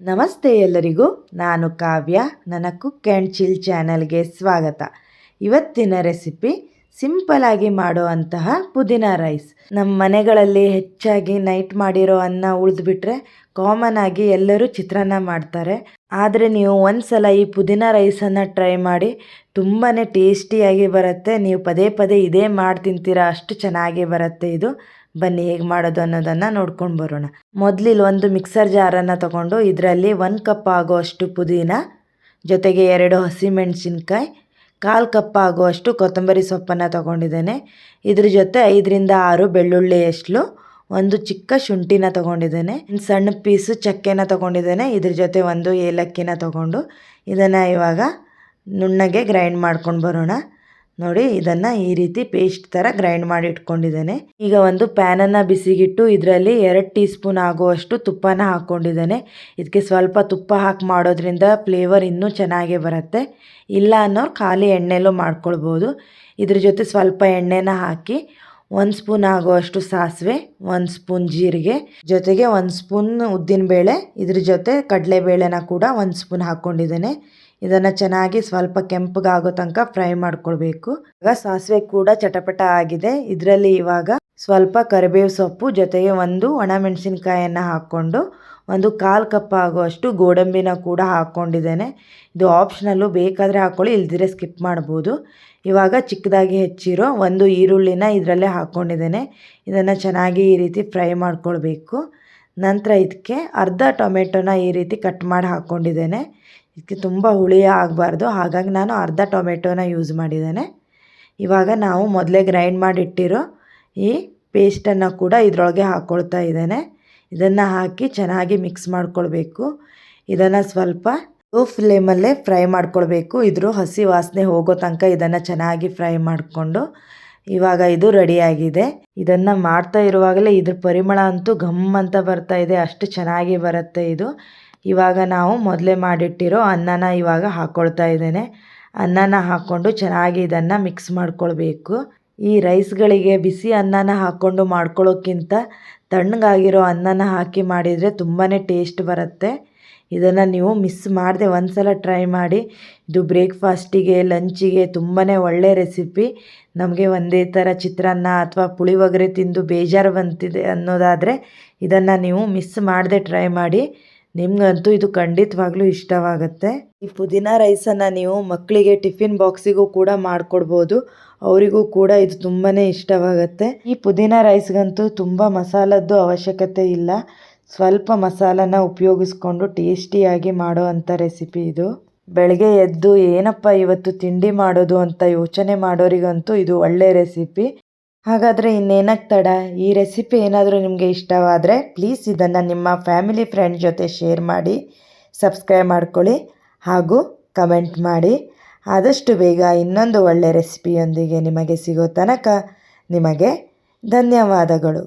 ನಮಸ್ತೆ ಎಲ್ಲರಿಗೂ, ನಾನು ಕಾವ್ಯ ನನ್ನ ಕುಕ್ ಆ್ಯಂಡ್ ಚಿಲ್ ಚಾನಲ್ಗೆ ಸ್ವಾಗತ. ಇವತ್ತಿನ ರೆಸಿಪಿ, ಸಿಂಪಲ್ ಆಗಿ ಮಾಡುವಂತಹ ಪುದೀನ ರೈಸ್. ನಮ್ಮ ಮನೆಗಳಲ್ಲಿ ಹೆಚ್ಚಾಗಿ ನೈಟ್ ಮಾಡಿರೋ ಅನ್ನ ಉಳಿದ್ಬಿಟ್ರೆ ಕಾಮನ್ ಆಗಿ ಎಲ್ಲರೂ ಚಿತ್ರಾನ್ನ ಮಾಡ್ತಾರೆ. ಆದರೆ ನೀವು ಒಂದ್ಸಲ ಈ ಪುದೀನ ರೈಸನ್ನು ಟ್ರೈ ಮಾಡಿ ತುಂಬಾ ಟೇಸ್ಟಿಯಾಗಿ ಬರುತ್ತೆ. ನೀವು ಪದೇ ಪದೇ ಇದೇ ಮಾಡಿ ತಿಂತೀರಾ ಅಷ್ಟು ಚೆನ್ನಾಗಿ ಬರುತ್ತೆ ಇದು. ಬನ್ನಿ, ಹೇಗೆ ಮಾಡೋದು ಅನ್ನೋದನ್ನು ನೋಡ್ಕೊಂಡು ಬರೋಣ. ಮೊದಲಿಲ್ಲಿ ಒಂದು ಮಿಕ್ಸರ್ ಜಾರನ್ನು ತಗೊಂಡು ಇದರಲ್ಲಿ ಒಂದು ಕಪ್ ಆಗುವಷ್ಟು ಪುದೀನ, ಜೊತೆಗೆ ಎರಡು ಹಸಿಮೆಣಸಿನ್ಕಾಯಿ ಕಾಲು ಕಪ್ ಆಗುವಷ್ಟು ಕೊತ್ತಂಬರಿ ಸೊಪ್ಪನ್ನು ತಗೊಂಡಿದ್ದೇನೆ. ಇದ್ರ ಜೊತೆ ಐದರಿಂದ ಆರು ಬೆಳ್ಳುಳ್ಳಿ ಎಸ್ಲು ಒಂದು ಚಿಕ್ಕ ಶುಂಠಿನ ತಗೊಂಡಿದ್ದೇನೆ. ಸಣ್ಣ ಪೀಸು ಚಕ್ಕೆನ ತಗೊಂಡಿದ್ದೇನೆ. ಇದ್ರ ಜೊತೆ ಒಂದು ಏಲಕ್ಕಿನ ತಗೊಂಡು ಇದನ್ನು ಇವಾಗ ನುಣ್ಣಗೆ ಗ್ರೈಂಡ್ ಮಾಡ್ಕೊಂಡು ಬರೋಣ. ನೋಡಿ, ಇದನ್ನು ಈ ರೀತಿ ಪೇಸ್ಟ್ ಥರ ಗ್ರೈಂಡ್ ಮಾಡಿ ಇಟ್ಕೊಂಡಿದ್ದೇನೆ. ಈಗ ಒಂದು ಪ್ಯಾನನ್ನು ಬಿಸಿಗಿಟ್ಟು ಇದರಲ್ಲಿ ಎರಡು ಟೀ ಸ್ಪೂನ್ ಆಗುವಷ್ಟು ತುಪ್ಪನ ಹಾಕ್ಕೊಂಡಿದ್ದೇನೆ ಇದಕ್ಕೆ ಸ್ವಲ್ಪ ತುಪ್ಪ ಹಾಕಿ ಮಾಡೋದ್ರಿಂದ ಫ್ಲೇವರ್ ಇನ್ನೂ ಚೆನ್ನಾಗೇ ಬರುತ್ತೆ. ಇಲ್ಲ ಅನ್ನೋರು ಖಾಲಿ ಎಣ್ಣೆಲೂ ಮಾಡ್ಕೊಳ್ಬೋದು. ಇದ್ರ ಜೊತೆ ಸ್ವಲ್ಪ ಎಣ್ಣೆನ ಹಾಕಿ ಒಂದು ಸ್ಪೂನ್ ಆಗುವಷ್ಟು ಸಾಸಿವೆ, ಒಂದು ಸ್ಪೂನ್ ಜೀರಿಗೆ, ಜೊತೆಗೆ ಒಂದು ಸ್ಪೂನ್ ಉದ್ದಿನಬೇಳೆ, ಇದ್ರ ಜೊತೆ ಕಡಲೆಬೇಳೆನ ಕೂಡ ಒಂದು ಸ್ಪೂನ್ ಹಾಕ್ಕೊಂಡಿದ್ದೇನೆ ಇದನ್ನು ಚೆನ್ನಾಗಿ ಸ್ವಲ್ಪ ಕೆಂಪಗಾಗೋ ತನಕ ಫ್ರೈ ಮಾಡ್ಕೊಳ್ಬೇಕು. ಈಗ ಸಾಸಿವೆ ಕೂಡ ಚಟಪಟ ಆಗಿದೆ. ಇದರಲ್ಲಿ ಇವಾಗ ಸ್ವಲ್ಪ ಕರಿಬೇವು ಸೊಪ್ಪು, ಜೊತೆಗೆ ಒಂದು ಒಣಮೆಣಸಿನ್ಕಾಯನ್ನು ಹಾಕ್ಕೊಂಡು ಒಂದು ಕಾಲು ಕಪ್ ಆಗುವಷ್ಟು ಗೋಡಂಬಿನ ಕೂಡ ಹಾಕ್ಕೊಂಡಿದ್ದೇನೆ. ಇದು ಆಪ್ಷನಲ್ಲು ಬೇಕಾದರೆ ಹಾಕ್ಕೊಳ್ಳಿ ಇಲ್ದಿರೆ ಸ್ಕಿಪ್ ಮಾಡ್ಬೋದು. ಇವಾಗ ಚಿಕ್ಕದಾಗಿ ಹೆಚ್ಚಿರೋ ಒಂದು ಈರುಳ್ಳಿನ ಇದರಲ್ಲೇ ಹಾಕ್ಕೊಂಡಿದ್ದೇನೆ. ಇದನ್ನು ಚೆನ್ನಾಗಿ ಈ ರೀತಿ ಫ್ರೈ ಮಾಡ್ಕೊಳ್ಬೇಕು. ನಂತರ ಇದಕ್ಕೆ ಅರ್ಧ ಟೊಮೆಟೊನ ಈ ರೀತಿ ಕಟ್ ಮಾಡಿ ಹಾಕ್ಕೊಂಡಿದ್ದೇನೆ. ಇದಕ್ಕೆ ತುಂಬ ಹುಳಿ ಆಗಬಾರ್ದು. ಹಾಗಾಗಿ ನಾನು ಅರ್ಧ ಟೊಮೆಟೊನ ಯೂಸ್ ಮಾಡಿದ್ದೇನೆ. ಇವಾಗ ನಾವು ಮೊದಲೇ ಗ್ರೈಂಡ್ ಮಾಡಿಟ್ಟಿರೋ ಈ ಪೇಸ್ಟನ್ನು ಕೂಡ ಇದರೊಳಗೆ ಹಾಕ್ಕೊಳ್ತಾ ಇದ್ದೇನೆ. ಇದನ್ನು ಹಾಕಿ ಚೆನ್ನಾಗಿ ಮಿಕ್ಸ್ ಮಾಡ್ಕೊಳ್ಬೇಕು. ಇದನ್ನು ಸ್ವಲ್ಪ ಲೋ ಫ್ಲೇಮಲ್ಲೇ ಫ್ರೈ ಮಾಡ್ಕೊಳ್ಬೇಕು. ಇದ್ರ ಹಸಿ ವಾಸನೆ ಹೋಗೋ ತನಕ ಇದನ್ನು ಚೆನ್ನಾಗಿ ಫ್ರೈ ಮಾಡಿಕೊಂಡು ಇವಾಗ ಇದು ರೆಡಿಯಾಗಿದೆ ಇದನ್ನು ಮಾಡ್ತಾ ಇರುವಾಗಲೇ ಇದ್ರ ಪರಿಮಳ ಅಂತೂ ಘಮ್ ಅಂತ ಬರ್ತಾ ಇದೆ. ಅಷ್ಟು ಚೆನ್ನಾಗಿ ಬರುತ್ತೆ ಇದು. ಇವಾಗ ನಾವು ಮೊದಲೇ ಮಾಡಿಟ್ಟಿರೋ ಅನ್ನನ ಇವಾಗ ಹಾಕ್ಕೊಳ್ತಾ ಇದ್ದೇನೆ. ಅನ್ನನ ಹಾಕ್ಕೊಂಡು ಚೆನ್ನಾಗಿ ಇದನ್ನು ಮಿಕ್ಸ್ ಮಾಡ್ಕೊಳ್ಬೇಕು. ಈ ರೈಸ್ಗಳಿಗೆ ಬಿಸಿ ಅನ್ನನ ಹಾಕ್ಕೊಂಡು ಮಾಡ್ಕೊಳ್ಳೋಕ್ಕಿಂತ ತಣ್ಣಗಾಗಿರೋ ಅನ್ನನ ಹಾಕಿ ಮಾಡಿದರೆ ತುಂಬಾ ಟೇಸ್ಟ್ ಬರುತ್ತೆ. ಇದನ್ನು ನೀವು ಮಿಸ್ ಮಾಡದೆ ಒಂದು ಸಲ ಟ್ರೈ ಮಾಡಿ. ಇದು ಬ್ರೇಕ್ಫಾಸ್ಟಿಗೆ ಲಂಚಿಗೆ ತುಂಬಾ ಒಳ್ಳೆ ರೆಸಿಪಿ ನಮಗೆ ಒಂದೇ ಥರ ಚಿತ್ರಾನ್ನ ಅಥವಾ ಪುಳಿಯೋಗರೆ ತಿಂದು ಬೇಜಾರು ಬಂತಿದೆ ಅನ್ನೋದಾದರೆ ಇದನ್ನು ನೀವು ಮಿಸ್ ಮಾಡದೆ ಟ್ರೈ ಮಾಡಿ. ನಿಮಗಂತೂ ಇದು ಖಂಡಿತವಾಗ್ಲೂ ಇಷ್ಟವಾಗುತ್ತೆ. ಈ ಪುದೀನ ರೈಸನ್ನು ನೀವು ಮಕ್ಕಳಿಗೆ ಟಿಫಿನ್ ಬಾಕ್ಸಿಗೂ ಕೂಡ ಮಾಡಿಕೊಡ್ಬೋದು. ಅವರಿಗೂ ಕೂಡ ಇದು ತುಂಬಾ ಇಷ್ಟವಾಗುತ್ತೆ. ಈ ಪುದೀನ ರೈಸ್ಗಂತೂ ತುಂಬ ಮಸಾಲದ್ದು ಅವಶ್ಯಕತೆ ಇಲ್ಲ. ಸ್ವಲ್ಪ ಮಸಾಲನ ಉಪಯೋಗಿಸ್ಕೊಂಡು ಟೇಸ್ಟಿಯಾಗಿ ಮಾಡೋ ಅಂಥ ರೆಸಿಪಿ ಇದು. ಬೆಳಗ್ಗೆ ಎದ್ದು ಏನಪ್ಪ ಇವತ್ತು ತಿಂಡಿ ಮಾಡೋದು ಅಂತ ಯೋಚನೆ ಮಾಡೋರಿಗಂತೂ ಇದು ಒಳ್ಳೆ ರೆಸಿಪಿ. ಹಾಗಾದರೆ ಇನ್ನೇನಕ್ಕೆ ತಡ? ಈ ರೆಸಿಪಿ ಏನಾದರೂ ನಿಮಗೆ ಇಷ್ಟವಾದರೆ ಪ್ಲೀಸ್ ಇದನ್ನು ನಿಮ್ಮ ಫ್ಯಾಮಿಲಿ ಫ್ರೆಂಡ್ ಜೊತೆ ಶೇರ್ ಮಾಡಿ ಸಬ್ಸ್ಕ್ರೈಬ್ ಮಾಡ್ಕೊಳ್ಳಿ ಹಾಗೂ ಕಮೆಂಟ್ ಮಾಡಿ. ಆದಷ್ಟು ಬೇಗ ಇನ್ನೊಂದು ಒಳ್ಳೆಯ ರೆಸಿಪಿಯೊಂದಿಗೆ ನಿಮಗೆ ಸಿಗೋ ತನಕ ನಿಮಗೆ ಧನ್ಯವಾದಗಳು.